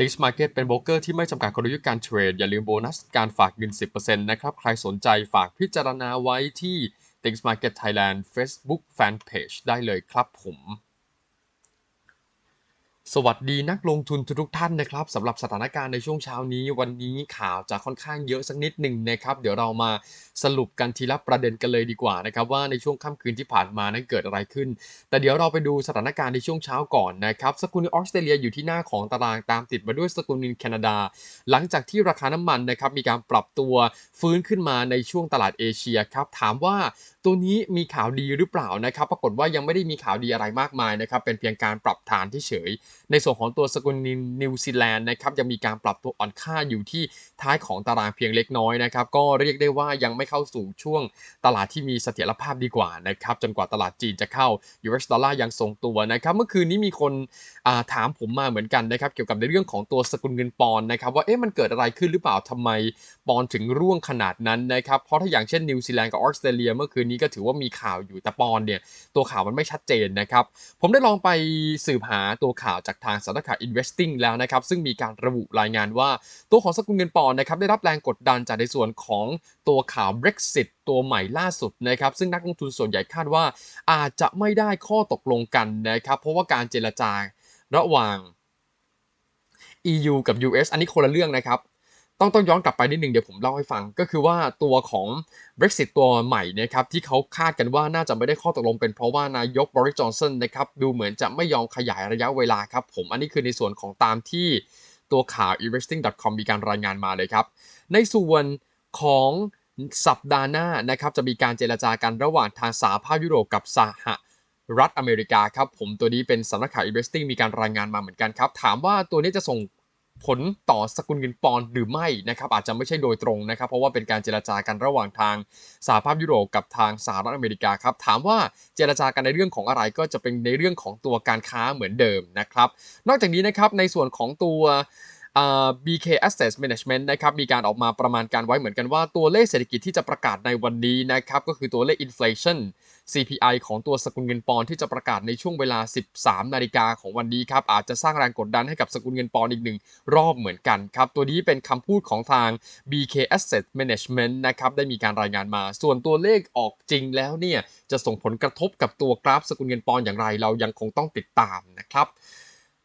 Tix Market เป็นโบรกเกอร์ที่ไม่จำกัดกลยุทธ์การเทรด อย่าลืมโบนัสการฝากเงิน 10%นะครับ ใครสนใจฝากพิจารณาไว้ที่ Tix Market Thailand Facebook Fanpage ได้เลยครับผม สวัสดีนักลงทุนทุกท่านนะครับสำหรับสถานการณ์ในช่วงเช้านี้ วันนี้ข่าวจะค่อนข้างเยอะสักนิดหนึ่งนะครับ เดี๋ยวเรามาสรุปกันทีละประเด็นกันเลยดีกว่านะครับว่าในช่วงค่ำคืนที่ผ่านมานั้นเกิดอะไรขึ้น แต่เดี๋ยวเราไปดูสถานการณ์ในช่วงเช้าก่อนนะครับสกุลเงินออสเตรเลียอยู่ที่หน้าของตารางตามติดมาด้วยสกุลเงินแคนาดา หลังจากที่ราคาน้ำมันนะครับมีการปรับตัวฟื้นขึ้นมาในช่วงตลาดเอเชียครับถามว่า ตัวนี้มีข่าวดีหรือเปล่านะครับปรากฏว่ายังไม่ได้มีข่าวดีอะไรมากมายนะครับเป็นเพียงการปรับฐานที่เฉย ในส่วนของตัวสกุลเงินนิวซีแลนด์นะครับยังมีการปรับตัวอ่อนค่าอยู่ที่ท้ายของตารางเพียงเล็กน้อยนะครับก็เรียกได้ว่ายังไม่เข้าสู่ช่วงตลาดที่มีเสถียรภาพดีกว่านะครับจนกว่าตลาดจีนจะเข้า US ดอลลาร์ยังทรงตัวนะครับเมื่อคืนนี้มีคนาถามผมมาเหมือนกันนะครับเกี่ยวกับในเรื่องของตัวสกุลเงินปอนด์นะครับว่าเอ๊ะมันเกิดอะไรขึ้นหรือเปล่าทำไมปอนด์ถึงร่วงขนาดนั้นนะครับเพราะถ้าอย่างเช่นนิวซีแลนด์กับออสเตรเลียเมื่อคืนนี้ก็ถือว่ามีข่าวอยู่แต่ปอนเนี่ยตัวข่าวมันไม่ชัดเจนนะครับ ผมได้ลองไปสืบหาตัวข่าวจากทางสำนักข่าว investing แล้วนะครับ ซึ่งมีการระบุรายงานว่า ตัวของสกุลเงินปอนนะครับได้รับแรงกดดันจากในส่วนของตัวข่าว Brexit ตัวใหม่ล่าสุดนะครับ ซึ่งนักลงทุนส่วนใหญ่คาดว่า อาจจะไม่ได้ข้อตกลงกันนะครับ เพราะว่าการเจรจาระหว่าง EU กับ US อันนี้คนละเรื่องนะครับ ต้องต้องย้อนกลับไปนิดหนึ่งเดี๋ยวผมเล่าให้ฟัง ก็คือว่าตัวของ Brexit ตัวใหม่นะครับที่เขาคาดกันว่าน่าจะไม่ได้ข้อตกลงเป็นเพราะว่านายกบริจอนสันนะครับดูเหมือนจะไม่ยอมขยายระยะเวลาครับผมอันนี้คือในส่วนของตามที่ตัวข่าว investing.com มีการรายงานมาเลยครับ ในส่วนของสัปดาห์หน้านะครับจะมีการเจรจากันระหว่างทางสหภาพยุโรปกับสหรัฐอเมริกาครับผมตัวนี้เป็นสำนักข่าว investing มีการรายงานมาเหมือนกันครับ ถามว่าตัวนี้จะส่ง ผลต่อสกุลเงินปอนด์หรือไม่นะครับอาจจะไม่ใช่โดยตรงนะครับ เพราะว่าเป็นการเจรจากันระหว่างทางสหภาพยุโรปกับทางสหรัฐอเมริกาครับถามว่าเจรจากันในเรื่องของอะไรก็จะเป็นในเรื่องของตัวการค้าเหมือนเดิมนะครับนอกจากนี้นะครับในส่วนของตัว BK Asset Management นะครับมีการออกมาประมาณการไว้เหมือนกันว่าตัวเลขเศรษฐกิจที่จะประกาศในวันนี้นะครับก็คือตัวเลข inflation CPI ของตัวสกุลเงินปอนที่จะประกาศในช่วงเวลา 13 นาฬิกาของวันนี้ครับอาจจะสร้างแรงกดดันให้กับสกุลเงินปอนอีกหนึ่งรอบเหมือนกันครับตัวนี้เป็นคำพูดของทาง BK Asset Management นะครับได้มีการรายงานมา ส่วนตัวเลขออกจริงแล้วเนี่ยจะส่งผลกระทบกับตัวกราฟสกุลเงินปอนอย่างไรเรายังคงต้องติดตามนะครับ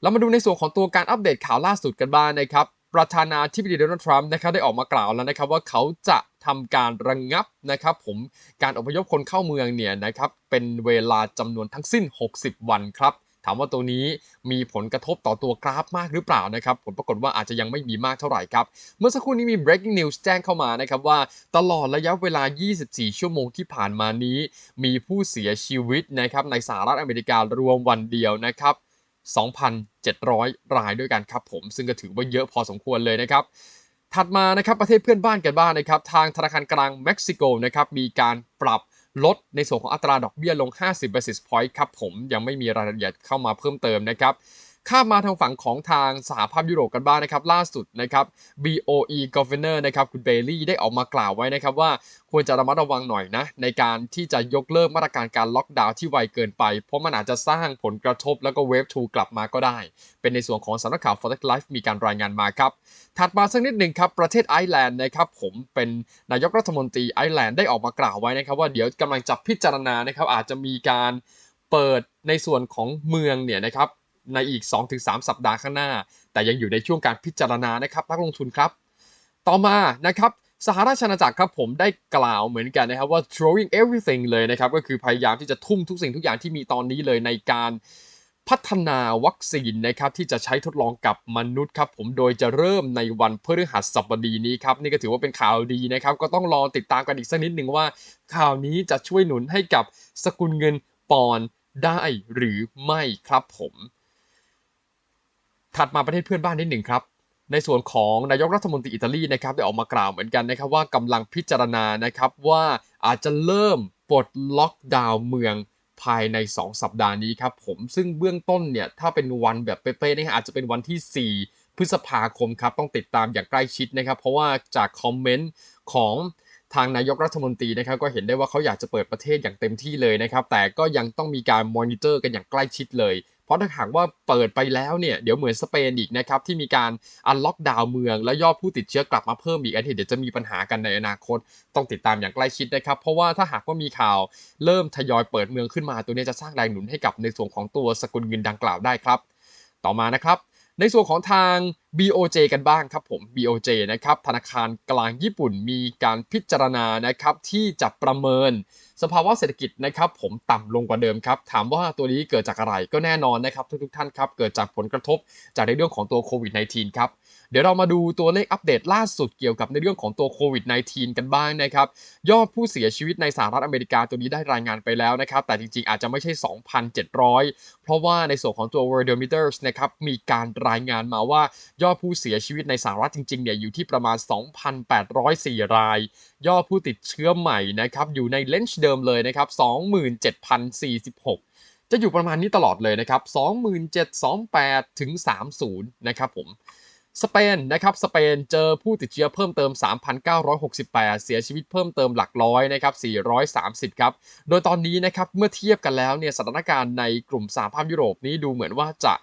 เรามาดูในส่วนของตัวการอัปเดตข่าวล่าสุดกันบ้างนะครับ ประธานาธิบดีโดนัลด์ทรัมป์นะครับได้ออกมากล่าวแล้วนะครับว่าเขาจะทำการระงงับนะครับผมการอพยพคนเข้าเมืองเนี่ยนะครับเป็นเวลาจำนวนทั้งสิ้น 60 วันครับถามว่าตัวนี้มีผลกระทบต่อตัวกราฟมากหรือเปล่านะครับ ผลปรากฏว่าอาจจะยังไม่มีมากเท่าไหร่ครับ เมื่อสักครู่นี้มี breaking news แจ้งเข้ามานะครับว่าตลอดระยะเวลา 24 ชั่วโมงที่ผ่านมานี้ มีผู้เสียชีวิตนะครับในสหรัฐอเมริการวมวันเดียวนะครับ 2,700 รายด้วยกันครับผมซึ่งก็ถือว่าเยอะพอสมควรเลยนะครับ ถัดมานะครับประเทศเพื่อนบ้านกันบ้างนะครับ ทางธนาคารกลางเม็กซิโกนะครับมีการปรับลดในส่วนของอัตราดอกเบี้ยลง 50 basis point ครับผมยังไม่มีรายละเอียดเข้ามาเพิ่มเติมนะครับ ข้ามมาทางฝั่งของทางสหภาพยุโรปกันบ้างนะครับล่าสุดนะครับ BOE Governor นะครับคุณเบลลี่ได้ออกมากล่าวไว้นะครับว่าควรจะระมัดระวังหน่อยนะในการที่จะยกเลิกมาตรการการล็อกดาวน์ที่ไวเกินไป เพราะมันอาจจะสร้างผลกระทบแล้วก็เวฟ2กลับมาก็ได้ เป็นในส่วนของสำนักข่าว f o r e x Life มีการรายงานมาครับ ถัดมาสักนิดหนึ่งครับ ประเทศไอร์แลนด์นะครับผมเป็นนายกรัฐมนตรีไอร์แลนด์ได้ออกมากล่าวไว้นะครับว่าเดี๋ยวกำลังจะพิจารณานะครับอาจจะมีการเปิดในส่วนของเมืองเนี่ยนะครับ ในอีก 2-3 สัปดาห์ข้างหน้า แต่ยังอยู่ในช่วงการพิจารณานะครับนักลงทุนครับ ต่อมานะครับสหราชอาณาจักรครับผมได้กล่าวเหมือนกันนะครับว่า throwing everything เลยนะครับก็คือพยายามที่จะทุ่มทุกสิ่งทุกอย่างที่มีตอนนี้เลยในการพัฒนาวัคซีนนะครับที่จะใช้ทดลองกับมนุษย์ครับผมโดยจะเริ่มในวันพฤหัสบดีนี้ครับนี่ก็ถือว่าเป็นข่าวดีนะครับก็ต้องรอติดตามกันอีกสักนิดหนึ่งว่า ข่าวนี้จะช่วยหนุนให้กับสกุลเงินปอนด์ได้หรือไม่ครับผม ถัดมาประเทศเพื่อนบ้านนิดหนึ่งครับ ในส่วนของนายกรัฐมนตรีอิตาลีนะครับได้ออกมากล่าวเหมือนกันนะครับว่ากำลังพิจารณานะครับว่าอาจจะเริ่มปลดล็อกดาวน์เมืองภายใน 2 สัปดาห์นี้ครับผมซึ่งเบื้องต้นเนี่ยถ้าเป็นวันแบบเป๊ะๆนี่อาจจะเป็นวันที่ 4 พฤษภาคมครับต้องติดตามอย่างใกล้ชิดนะครับ เพราะว่าจากคอมเมนต์ของทางนายกรัฐมนตรีนะครับก็เห็นได้ว่าเขาอยากจะเปิดประเทศอย่างเต็มที่เลยนะครับ แต่ก็ยังต้องมีการมอนิเตอร์กันอย่างใกล้ชิดเลย ราะถ้าหากว่าเปิดไปแล้วเนี่ยเดี๋ยวเหมือนสเปนอีกนะครับที่มีการอันล็อกดาวน์เมือง และยอดผู้ติดเชื้อกลับมาเพิ่มอีกอันเดี๋ยวจะมีปัญหากันในอนาคต ต้องติดตามอย่างใกล้ชิดนะครับ เพราะว่าถ้าหากว่ามีข่าวเริ่มทยอยเปิดเมืองขึ้นมาตัวนี้จะสร้างแรงหนุนให้กับในส่วนของตัวสกุลเงินดังกล่าวได้ครับ ต่อมานะครับในส่วนของทาง BOJ กันบ้างครับผม BOJ นะครับธนาคารกลางญี่ปุ่นมีการพิจารณานะครับที่จะประเมิน สภาวะเศรษฐกิจนะครับผมต่ำลงกว่าเดิมครับ ถามว่าตัวนี้เกิดจากอะไรก็แน่นอนนะครับทุกๆท่านครับ เกิดจากผลกระทบจากในเรื่องของตัวโควิด -19 ครับ เดี๋ยวเรามาดูตัวเลขอัปเดตล่าสุดเกี่ยวกับในเรื่องของตัวโควิด -19 กันบ้างนะครับ ยอดผู้เสียชีวิตในสหรัฐอเมริกาตัวนี้ได้รายงานไปแล้วนะครับ แต่จริงๆอาจจะไม่ใช่ 2,700 เพราะว่าในส่วนของตัว Worldometers นะครับมีการรายงานมาว่ายอดผู้เสียชีวิตในสหรัฐจริงๆเนี่ยอยู่ที่ประมาณ 2,804 ราย ยอดผู้ติดเชื้อใหม่นะครับอยู่ในเลนส์เดิมเลยนะครับ 27,046 จะอยู่ประมาณนี้ตลอดเลยนะครับ27,28 ถึง 30 นะครับผม สเปนนะครับ สเปนเจอผู้ติดเชื้อเพิ่มเติม 3,968 เสียชีวิตเพิ่มเติมหลักร้อยนะครับ 430 ครับ โดยตอนนี้นะครับ เมื่อเทียบกันแล้วเนี่ยสถานการณ์ในกลุ่มสหภาพยุโรปนี้ดูเหมือนว่าจะ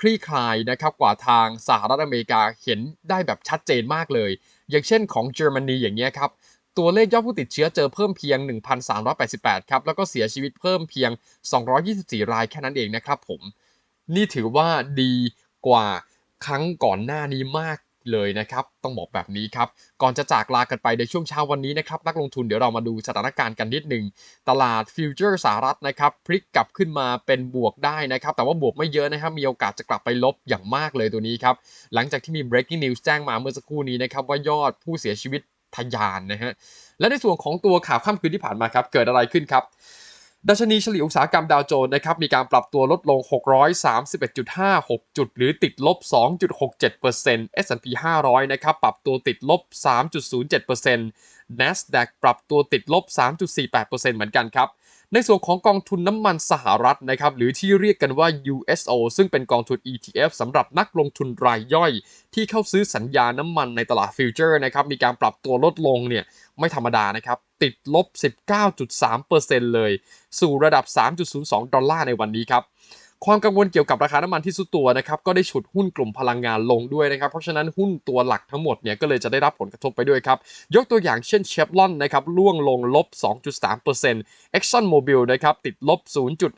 คลี่คลายนะครับกว่าทางสหรัฐอเมริกาเห็นได้แบบชัดเจนมากเลย อย่างเช่นของเยอรมนีอย่างเงี้ยครับ ตัวเลขยอดผู้ติดเชื้อเจอเพิ่มเพียง 1,388 ครับ แล้วก็เสียชีวิตเพิ่มเพียง 224 รายแค่นั้นเองนะครับผม นี่ถือว่าดีกว่าครั้งก่อนหน้านี้มากเลยนะครับ ต้องบอกแบบนี้ครับ ก่อนจะจากลากันไปในช่วงเช้าวันนี้นะครับ นักลงทุนเดี๋ยวเรามาดูสถานการณ์กันนิดหนึ่ง ตลาดฟิวเจอร์สหรัฐนะครับ พลิกกลับขึ้นมาเป็นบวกได้นะครับ แต่ว่าบวกไม่เยอะนะครับ มีโอกาสจะกลับไปลบอย่างมากเลยตัวนี้ครับ หลังจากที่มี breaking news แจ้งมาเมื่อสักครู่นี้นะครับ ว่ายอดผู้เสียชีวิต ทะยานนะฮะและในส่วนของตัวข่าวค่ำคืนที่ผ่านมาครับ เกิดอะไรขึ้นครับ ดัชนีเฉลี่ยอุตสาหกรรมดาวโจนส์นะครับมีการปรับตัวลดลง 631.56 จุด หรือติดลบ 2.67% S&P 500 นะครับปรับตัวติดลบ 3.07% NASDAQ ปรับตัวติดลบ 3.48%เหมือนกันครับ ในส่วนของกองทุนน้ำมันสหรัฐนะครับหรือที่เรียกกันว่า USO ซึ่งเป็นกองทุน ETF สำหรับนักลงทุนรายย่อย ที่เข้าซื้อสัญญาน้ำมันในตลาดฟิวเจอร์นะครับมีการปรับตัวลดลงเนี่ยไม่ธรรมดานะครับติดลบ 19.3%เลย สู่ระดับ 3.02 ดอลลาร์ในวันนี้ครับ ความกังวลเกี่ยวกับราคาน้ำมันที่สุดตัวนะครับก็ได้ฉุดหุ้นกลุ่มพลังงานลงด้วยนะครับเพราะฉะนั้นหุ้นตัวหลักทั้งหมดเนี่ยก็เลยจะได้รับผลกระทบไปด้วยครับยกตัวอย่างเช่นเชฟลอนนะครับล่วงลงลบ 2.3% Exxon Mobil นะครับติดลบ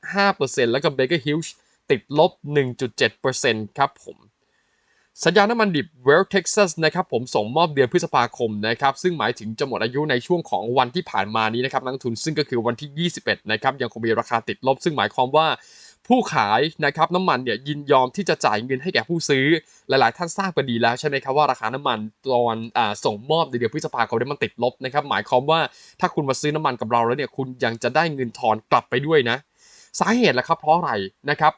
0.5%แล้วก็ Baker Hughes ติดลบ 1.7%ครับผมสัญญาน้ำมันดิบ Well Texas นะครับผมส่งมอบเดือนพฤษภาคมนะครับซึ่งหมายถึงจะหมดอายุในช่วงของวันที่ผ่านมานี้นะครับนักทุนซึ่งก็คือวันที่ 21 นะครับยังคงมีราคาติดลบ ซึ่งหมายความว่า ผู้ขายนะครับน้ำมันเนี่ยยินยอมที่จะจ่ายเงินให้แก่ผู้ซื้อ หลาย ๆ ท่านทราบกันดีแล้วใช่ไหมครับว่าราคาน้ำมันตอนอส่งมอบในเดือนพฤษภาคมเนี่ยมันติดลบนะครับหมายความว่าถ้าคุณมาซื้อน้ำมันกับเราแล้วเนี่ยคุณยังจะได้เงินทอนกลับไปด้วยนะ สาเหตุล่ะครับเพราะอะไรนะครับ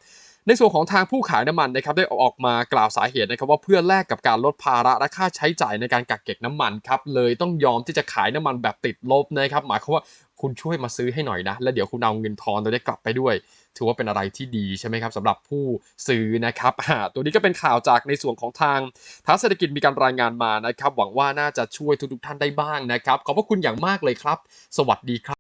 ในส่วนของทางผู้ขายน้ำมันนะครับได้ออกมากล่าวสาเหตุนะครับว่าเพื่อแลกกับการลดภาระและค่าใช้จ่ายในการกักเก็บน้ำมันครับเลยต้องยอมที่จะขายน้ำมันแบบติดลบนะครับหมายความว่า คุณช่วยมาซื้อให้หน่อยนะ แล้วเดี๋ยวคุณเอาเงินทอนตัวนี้กลับไปด้วย ถือว่าเป็นอะไรที่ดีใช่ไหมครับสำหรับผู้ซื้อนะครับตัวนี้ก็เป็นข่าวจากในส่วนของทางทางเศรษฐกิจมีการรายงานมานะครับ หวังว่าน่าจะช่วยทุกๆท่านได้บ้างนะครับ ขอบพระคุณอย่างมากเลยครับ สวัสดีครับ